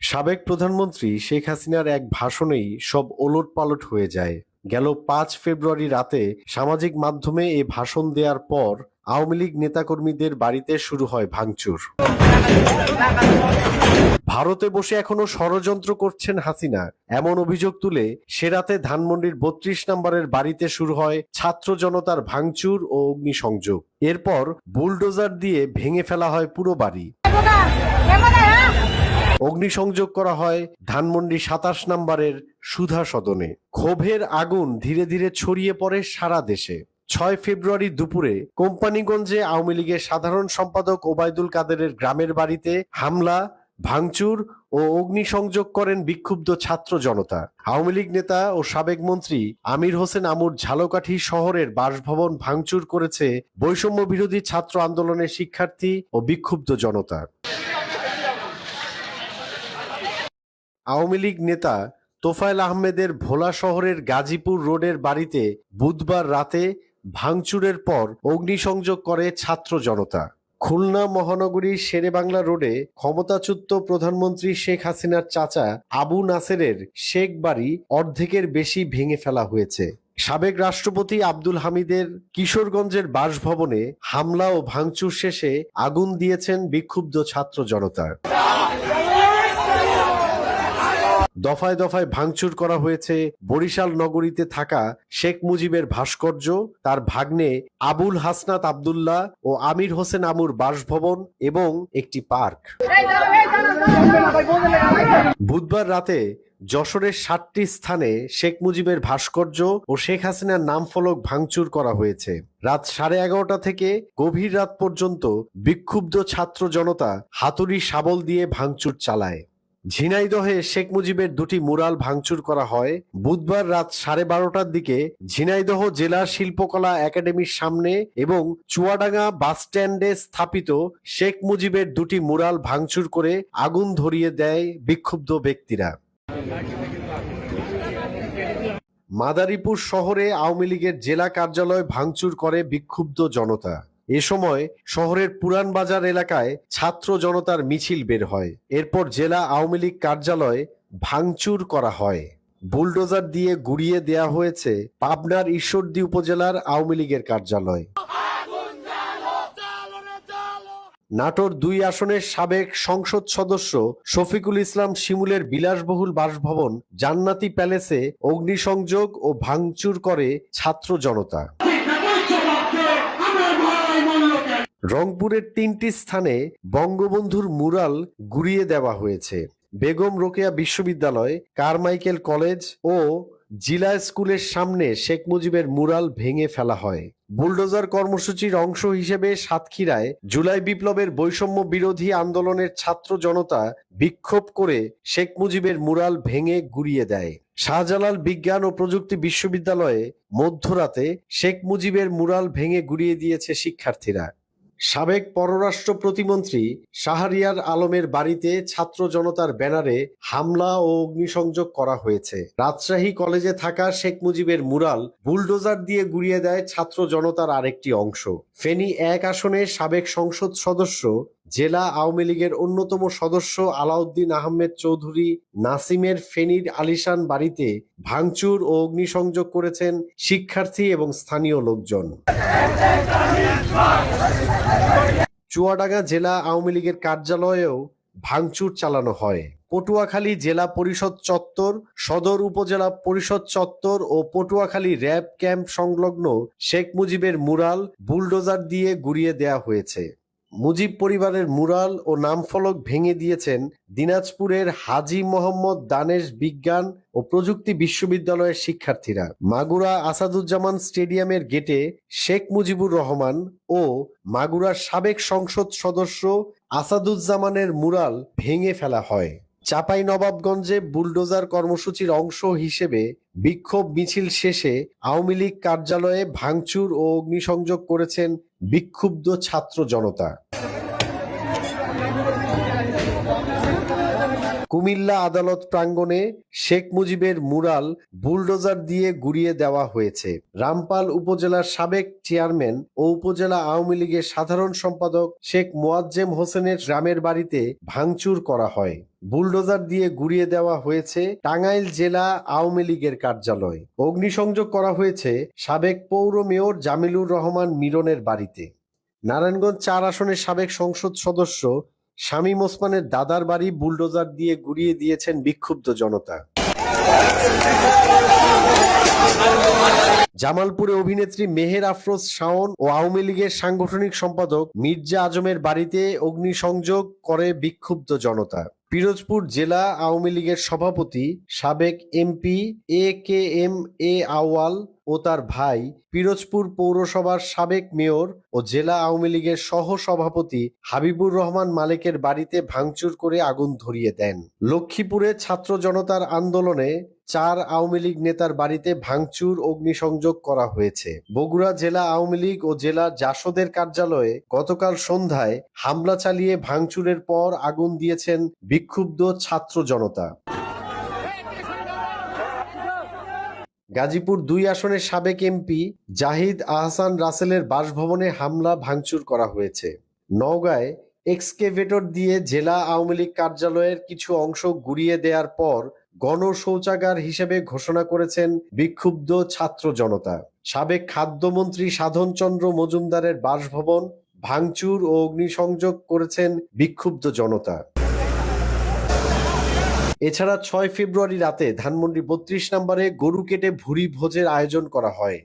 সাবেক প্রধানমন্ত্রী শেখ হাসিনার এক ভাষণেই সব ওলট পালট হয়ে যায়। গেল পাঁচ ফেব্রুয়ারি রাতে সামাজিক মাধ্যমে এ ভাষণ দেওয়ার পর আওয়ামী লীগ নেতাকর্মীদের বাড়িতে শুরু হয় ভাঙচুর। ভারতে বসে এখনও ষড়যন্ত্র করছেন হাসিনা। এমন অভিযোগ তুলে সে রাতে ধানমন্ডির বত্রিশ নম্বরের বাড়িতে শুরু হয় ছাত্র জনতার ভাঙচুর ও অগ্নিসংযোগ। এরপর বুলডোজার দিয়ে ভেঙে ফেলা হয় পুরো বাড়ি। অগ্নিসংযোগ করা হয় ধানমন্ডি সাতাশ নম্বরের সুধা সদনে। ক্ষোভের আগুন ধীরে ধীরে ছড়িয়ে পড়ে সারা দেশে। ছয় ফেব্রুয়ারি দুপুরে কোম্পানিগঞ্জে আওয়ামী লীগের সাধারণ সম্পাদক ওবায়দুল কাদেরের গ্রামের বাড়িতে হামলা, ভাঙচুর ও অগ্নিসংযোগ করেন বিক্ষুব্ধ ছাত্র জনতা। আওয়ামী লীগ নেতা ও সাবেক মন্ত্রী আমির হোসেন আমুর ঝালকাঠি শহরের বাসভবন ভাঙচুর করেছে বৈষম্য বিরোধী ছাত্র আন্দোলনের শিক্ষার্থী ও বিক্ষুব্ধ জনতা। আওয়ামী লীগ নেতা তোফায়েল আহমেদের ভোলা শহরের গাজীপুর রোডের বাড়িতে বুধবার রাতে ভাঙচুরের পর অগ্নিসংযোগ করে ছাত্র জনতা। খুলনা মহানগরীর শেরেবাংলা রোডে ক্ষমতাচ্যুত প্রধানমন্ত্রী শেখ হাসিনার চাচা আবু নাসেরের শেখ বাড়ি অর্ধেকের বেশি ভেঙে ফেলা হয়েছে। সাবেক রাষ্ট্রপতি আব্দুল হামিদের কিশোরগঞ্জের বাসভবনে হামলা ও ভাঙচুর শেষে আগুন দিয়েছেন বিক্ষুব্ধ ছাত্র জনতা। দফায় দফায় ভাঙচুর করা হয়েছে বরিশাল নগরীতে থাকা শেখ মুজিবের ভাস্কর্য, তার ভাগ্নে আবুল হাসনাত আবদুল্লাহ ও আমির হোসেন আমুর বাসভবন এবং একটি পার্ক। বুধবার রাতে যশোরের সাতটি স্থানে শেখ মুজিবের ভাস্কর্য ও শেখ হাসিনার নাম ফলক ভাঙচুর করা হয়েছে। রাত সাড়ে এগারোটা থেকে গভীর রাত পর্যন্ত বিক্ষুব্ধ ছাত্র জনতা হাতুড়ি শাবল দিয়ে ভাঙচুর চালায়। ঝিনাইদহে শেখ মুজিবের দুটি মুরাল ভাঙচুর করা হয়। বুধবার রাত সাড়ে বারোটার দিকে ঝিনাইদহ জেলা শিল্পকলা একাডেমির সামনে এবং চুয়াডাঙ্গা বাস স্ট্যান্ডে স্থাপিত শেখ মুজিবের দুটি মুরাল ভাঙচুর করে আগুন ধরিয়ে দেয় বিক্ষুব্ধ ব্যক্তিরা। মাদারীপুর শহরে আওয়ামী লীগের জেলা কার্যালয় ভাঙচুর করে বিক্ষুব্ধ জনতা। এ সময় শহরের পুরান বাজার এলাকায় ছাত্র জনতার মিছিল বের হয়। এরপর জেলা আওয়ামী লীগ কার্যালয় ভাঙচুর করা হয়। বুলডোজার দিয়ে গুড়িয়ে দেয়া হয়েছে পাবনার ঈশ্বরদী উপজেলার আওয়ামী লীগের কার্যালয়। নাটোর দুই আসনের সাবেক সংসদ সদস্য শফিকুল ইসলাম শিমুলের বিলাসবহুল বাসভবন জান্নাতি প্যালেসে অগ্নিসংযোগ ও ভাঙচুর করে ছাত্র জনতা। রংপুরের তিনটি স্থানে বঙ্গবন্ধুর মুরাল গুড়িয়ে দেওয়া হয়েছে। বেগম রোকেয়া বিশ্ববিদ্যালয়, কারমাইকেল কলেজ ও জিলা স্কুলের সামনে শেখ মুজিবের মুরাল ভেঙে ফেলা হয়। বুলডোজার কর্মসূচির অংশ হিসেবে সাতক্ষীরায় জুলাই বিপ্লবের বৈষম্য বিরোধী আন্দোলনের ছাত্র জনতা বিক্ষোভ করে শেখ মুজিবের মুরাল ভেঙে গুড়িয়ে দেয়। শাহজালাল বিজ্ঞান ও প্রযুক্তি বিশ্ববিদ্যালয়ে মধ্যরাতে শেখ মুজিবের মুরাল ভেঙে গুড়িয়ে দিয়েছে শিক্ষার্থীরা। সাবেক পররাষ্ট্র প্রতিমন্ত্রী শাহরিয়ার আলমের বাড়িতে ছাত্র জনতার ব্যানারে হামলা ও অগ্নিসংযোগ করা হয়েছে। রাজশাহী কলেজে থাকা শেখ মুজিবের মুরাল বুলডোজার দিয়ে গুড়িয়ে দেয় ছাত্র জনতার আরেকটি অংশ। ফেনী এক আসনে সাবেক সংসদ সদস্য জেলা আওয়ামী লীগের অন্যতম সদস্য আলাউদ্দিন আহমেদ চৌধুরী নাসিমের ফেনীর আলিশান বাড়িতে ভাঙচুর ও অগ্নিসংযোগ করেছেন শিক্ষার্থী এবং স্থানীয় লোকজন। চুয়াডাঙ্গা জেলা আওয়ামী লীগের কার্যালয়েও ভাঙচুর চালানো হয়। পটুয়াখালী জেলা পরিষদ চত্বর, সদর উপজেলা পরিষদ চত্বর ও পটুয়াখালী র্যাব ক্যাম্প সংলগ্ন শেখ মুজিবের মুরাল বুলডোজার দিয়ে গুড়িয়ে দেয়া হয়েছে। মুজিব পরিবারের মুরাল ও নামফলক ভেঙে দিয়েছেন দিনাজপুরের হাজি মোহাম্মদ দানেশ বিজ্ঞান ও প্রযুক্তি বিশ্ববিদ্যালয়ের শিক্ষার্থীরা। মাগুরা আসাদুজ্জামান স্টেডিয়ামের গেটে শেখ মুজিবুর রহমান ও মাগুরার সাবেক সংসদ সদস্য আসাদুজ্জামানের মুরাল ভেঙে ফেলা হয়। চাপাই নবাবগঞ্জে বুলডোজার কর্মসূচির অংশ হিসেবে বিক্ষোভ মিছিল শেষে আওয়ামী লীগ কার্যালয়ে ভাঙচুর ও অগ্নিসংযোগ করেছেন বিক্ষুব্ধ ছাত্র জনতা। কুমিল্লা আদালত প্রাঙ্গণে শেখ মুজিবের মুরাল বুলডোজার দিয়ে গুড়িয়ে দেওয়া হয়েছে। রামপাল উপজেলার সাবেক চেয়ারম্যান ও উপজেলা আওয়ামী লীগের সাধারণ সম্পাদক শেখ মোয়াজ্জেম হোসেনের গ্রামের বাড়িতে ভাঙচুর করা হয়। বুলডোজার দিয়ে গুড়িয়ে দেওয়া হয়েছে টাঙ্গাইল জেলা আওয়ামী লীগের কার্যালয়। অগ্নিসংযোগ করা হয়েছে সাবেক পৌর মেয়র জামিলুর রহমান মিরনের বাড়িতে। নারায়ণগঞ্জ চার আসনের সাবেক সংসদ সদস্য শামীম ওসমানের দাদার বাড়ি বুলডোজার দিয়ে গুড়িয়ে দিয়েছেন বিক্ষুব্ধ জনতা। জামালপুরে অভিনেত্রী মেহের আফরোজ শাওন ও আওয়ামী লীগের সাংগঠনিক সম্পাদক মির্জা আজমের বাড়িতে অগ্নিসংযোগ করে বিক্ষুব্ধ জনতা। পিরোজপুর জেলা আওয়ামী লীগের সভাপতি সাবেক MP A K M A আওয়াল ও তার ভাই পিরোজপুর পৌরসভার সাবেক মেয়র ও জেলা আওয়ামী লীগের সহ সভাপতি হাবিবুর রহমান মালিকের বাড়িতে ভাঙচুর করে আগুন ধরিয়ে দেন। লক্ষ্মীপুরে ছাত্র জনতার আন্দোলনে চার আওয়ামী লীগ নেতার বাড়িতে ভাঙচুর, অগ্নিসংযোগ করা হয়েছে। বগুড়া জেলা আওয়ামী লীগ ও জেলা জাসদের কার্যালয়ে গতকাল সন্ধ্যায় হামলা চালিয়ে ভাঙচুরের পর আগুন দিয়েছেন বিক্ষুব্ধ ছাত্র জনতা। গাজীপুর দুই আসনের সাবেক এমপি জাহিদ আহসান রাসেলের বাসভবনে হামলা ভাঙচুর করা হয়েছে। নওগাঁয় এক্সকেভেটর দিয়ে জেলা আওয়ামী লীগ কার্যালয়ের কিছু অংশ গুড়িয়ে দেওয়ার পর গণ শৌচাগার হিসেবে ঘোষণা করেছেন বিক্ষুব্ধ ছাত্র জনতা। সাবেক খাদ্যমন্ত্রী সাধনচন্দ্র মজুমদারের বাসভবন ভাঙচুর ও অগ্নিসংযোগ করেছেন বিক্ষুব্ধ জনতা। এছাড়া ছয় ফেব্রুয়ারি রাতে ধানমন্ডি বত্রিশ নম্বরে গরু কেটে ভুরি ভোজের আয়োজন করা হয়।